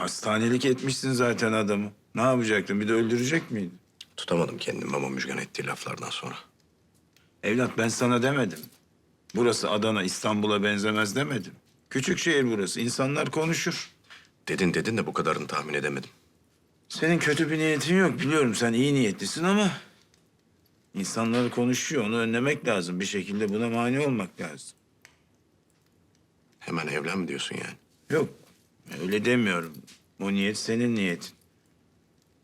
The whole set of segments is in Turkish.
hastanelik etmişsin zaten adamı. Ne yapacaktın? Bir de öldürecek miydin? Tutamadım kendimi ama Müjgan ettiği laflardan sonra. Evlat ben sana demedim. Burası Adana, İstanbul'a benzemez demedim. Küçük şehir burası. İnsanlar konuşur. Dedin dedin de bu kadarını tahmin edemedim. Senin kötü bir niyetin yok biliyorum. Sen iyi niyetlisin ama... ...insanları konuşuyor. Onu önlemek lazım. Bir şekilde buna mani olmak lazım. Hemen evlen mi diyorsun yani? Yok öyle demiyorum. O niyet senin niyetin.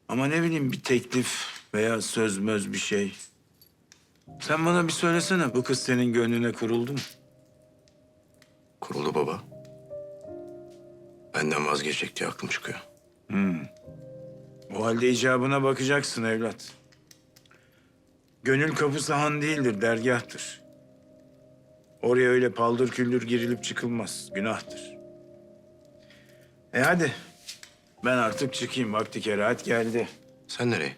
Ama ne bileyim bir teklif veya söz möz bir şey. Sen bana bir söylesene. Bu kız senin gönlüne kuruldu mu? Kurulu baba. Benden vazgeçecek diye aklım çıkıyor. O halde icabına bakacaksın evlat. Gönül kapısı han değildir, dergahtır. Oraya öyle paldır küldür girilip çıkılmaz. Günahtır. E hadi. Ben artık çıkayım. Vakti kerahat geldi. Sen nereye?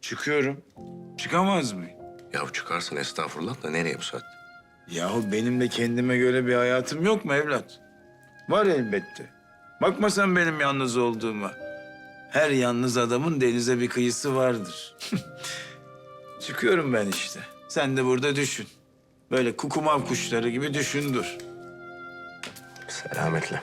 Çıkıyorum. Çıkamaz mıyım? Yahu çıkarsın estağfurullah da nereye bu saatte? Yahu benim de kendime göre bir hayatım yok mu evlat? Var elbette. Bakma sen benim yalnız olduğuma. Her yalnız adamın denize bir kıyısı vardır. Çıkıyorum ben işte. Sen de burada düşün. Böyle kukumav kuşları gibi düşün dur. Selametle.